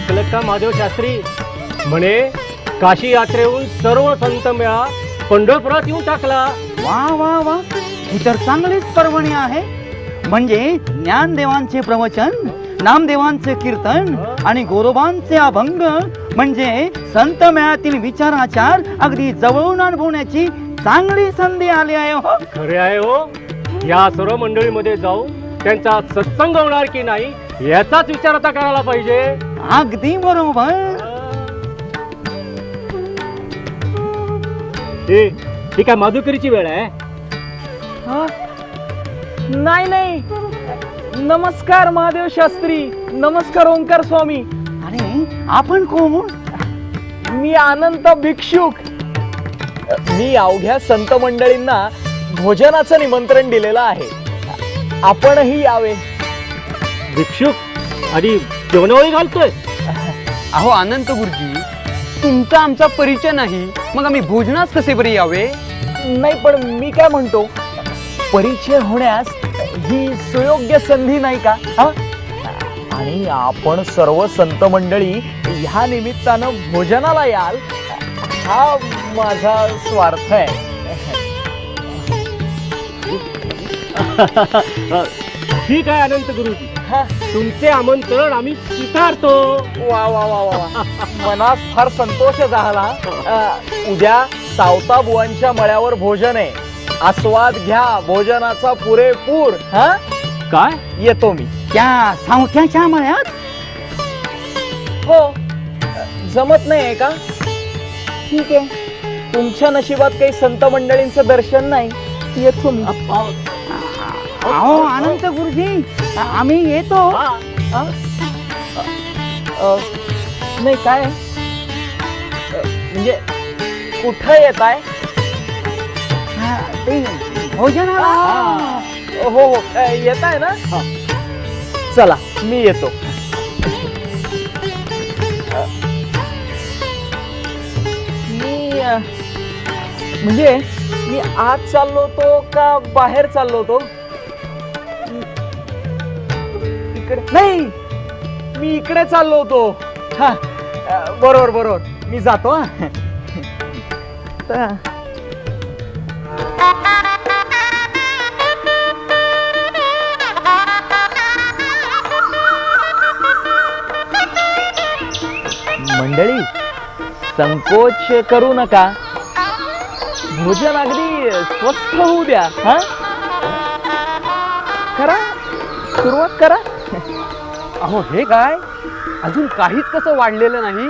होता महादेव शास्त्री म्हणे काशी यात्रेहून सर्व संत मेळा पंढरपुरात येऊन टाकला. वा वा वा. ही तर चांगलीच पर्वणी आहे. म्हणजे ज्ञानदेवांचे प्रवचन नामदेवांचे कीर्तन आणि गोरोबांचे अभंग म्हणजे संत मेळातील विचाराचार अगदी जवळून अनुभवण्याची चांगली संधी आली आहे हो. खरे आहे हो. या सर्व मंडळीमध्ये जाऊन त्यांचा सत्संग होणार की नाही याचाच विचार आता करायला पाहिजे. अगदी बरोबर. ए, ही काय माधुकरीची वेळ आहे? हा? नाही नाही. नमस्कार महादेव शास्त्री. नमस्कार ओंकार स्वामी. अरे आपण कोण? मी अनंत भिक्षुक. मी अवघ्या संत मंडळींना भोजनाचं निमंत्रण दिलेलं आहे. आपणही यावे. भिक्षुक? आधी जेवणावळी घालतोय? अहो अनंत गुरुजी तुमचा आमचा परिचय नाही. मग आम्ही भोजनास कसे बरे यावे? नाही पण मी काय म्हणतो? परिचय होण्यास ही सुयोग्य संधी नाही का? हा? आणि आपण सर्व संत मंडळी ह्या निमित्तानं भोजनाला याल. हा माझा स्वार्थ आहे. ठीक आहे अनंत गुरुजी. हा. तुमचे आमंत्रण आम्ही स्वीकारतो. वा वा वा वा वा. मनास फार संतोष झाला. अ, उद्या सावता बुवांच्या मळ्यावर भोजन आहे. आस्वाद घ्या भोजनाचा पुरेपूर. हा? काय? येतो मी. त्या सावत्याच्या मळ्यात? हो. जमत नाही का? ठीक आहे. तुमच्या नशिबात काही संत मंडळींचं दर्शन नाही. येतो मी. अहो अनंत गुरुजी आम्ही येतो? अ, नाही काय? अ, म्हणजे कुठं येत आहे हा, ते भोजनाला. हो. हो येत आहे ना? चला मी येतो. अ, मी अ, म्हणजे मी आत चाललो होतो का बाहेर चाललो होतो? इकडे. नाही मी इकडे चाललो होतो. हा बरोबर बरोबर. मी जातो हा. तर- मंडळी संकोच करू नका. भोजन अगदी स्वस्थ होऊ द्या हा. करा सुरुवात करा. अहो हे काय? अजून काहीच कसं वाढलेलं नाही?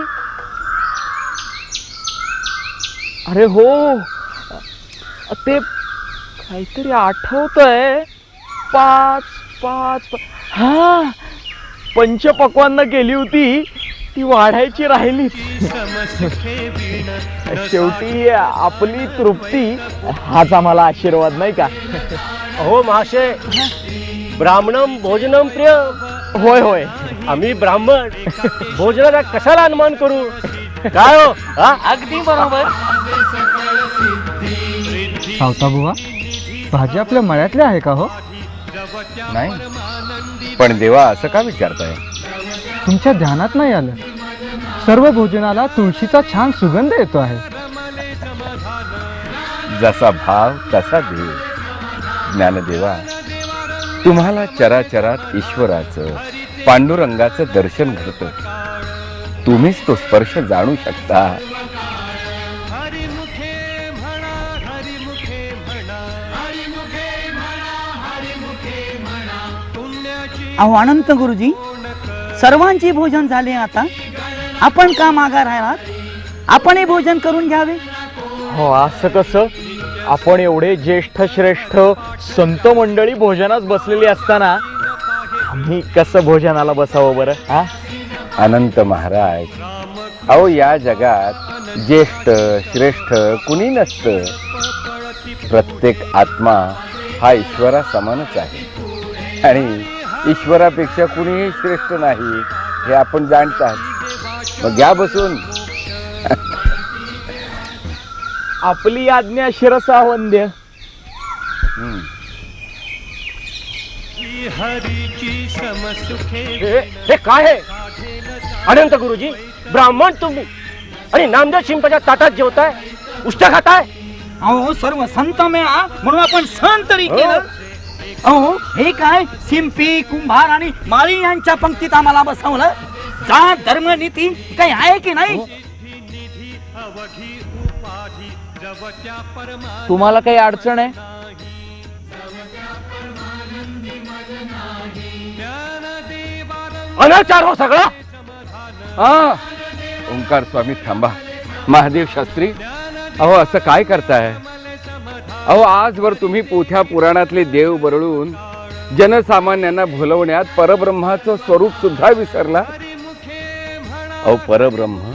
अरे हो ते काहीतरी आठवतंय. पाच पाच हा पंचपक्वांना केली होती ती वाढायची राहिली. शेवटी आपली तृप्ती हाच आम्हाला आशीर्वाद नाही का? हो महाशय ब्राह्मणम भोजनम प्रिय. होय होय. आम्ही ब्राह्मण. भोजनाचा कशाला अनुमान करू? काय हो? हा? अगदी बरोबर. सावता बुवा भाजी आपल्या मळ्यातली आहे का हो? नाही. पण देवा असं का विचारताय? तुमच्या ध्यानात नाही आलं? सर्व भोजनाला तुळशीचा छान सुगंध येतो आहे. जसा भाव तसा देव. ज्ञानदेवा तुम्हाला चराचरात ईश्वराचं पांडुरंगाचं दर्शन घडतं. तुम्हीच तो स्पर्श जाणू शकता. अहो अनंत गुरुजी सर्वांची भोजन झाले आता. आपण का मागा राहिलात? आपणही भोजन करून घ्यावे? हो असं कसं? आपण एवढे ज्येष्ठ श्रेष्ठ संत मंडळी भोजनास बसलेली असताना आम्ही कसं भोजनाला बसावं बरं हा? अनंत महाराज. अहो या जगात ज्येष्ठ श्रेष्ठ कुणी नसतं. प्रत्येक आत्मा हा ईश्वरा समानच आहे. आणि ईश्वरापेक्षा कुणीही श्रेष्ठ नाही हे आपण जाणतात मग घ्या बसून आपली आज्ञा शिरसा वंद्य. हे हे काय आहे अनंत गुरुजी ब्राह्मण तुम्ही. आणि नामदेव शिंपाच्या ताटात जेवताय? उष्ट्या खाताय? अहो सर्व संत मेळा म्हणून आपण सण तरी हो. केलं. अहो हे काय? शिंपी कुंभार आणि माळी यांच्या पंक्तीत आम्हाला बसवलं? जात धर्म नीती काही आहे की नाही? तुम्हाला काही अडचण आहे? अनाचार हो सगळा? हा. ओंकार स्वामी थांबा. महादेव शास्त्री अहो असं काय करताय? अहो आजवर तुम्ही पोथ्या पुराणातले देव बरळून जनसामान्यांना भुलवण्यात परब्रह्माचं स्वरूप सुद्धा विसरला? अहो परब्रह्म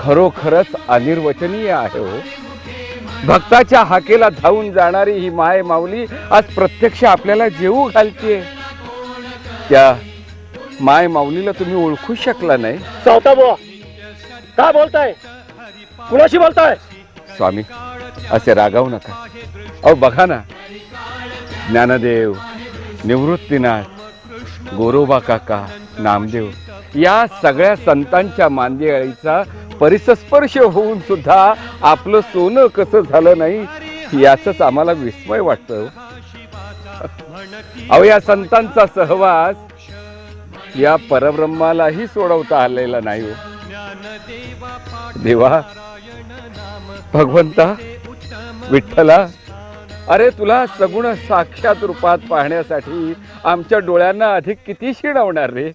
खरोखरच अनिर्वचनीय आहे हो. भक्ताच्या हाकेला धावून जाणारी ही माय माऊली आज प्रत्यक्ष आपल्याला जेवू घालतीये. त्या माय माऊलीला तुम्ही ओळखू शकला नाही. सावता बुवा. काय बोलताय? कुणाशी बोलताय? स्वामी असे रागावू नका. अहो बघा ना. ज्ञानदेव निवृत्तीनाथ गोरोबा काका नामदेव या सगळ्या संतांच्या मांदियाळीचा परिसस्पर्श होऊन सुद्धा आपलं सोनं कसं झालं नाही याच आम्हाला विस्मय वाटतं. अहो या संतांचा सहवास या परब्रह्मालाही सोडवता आलेला नाही हो. देवा भगवंता विठ्ठला अरे तुला सगुण साक्षात रूपात पाहण्यासाठी आमच्या डोळ्यांना अधिक किती शिणवणार रे?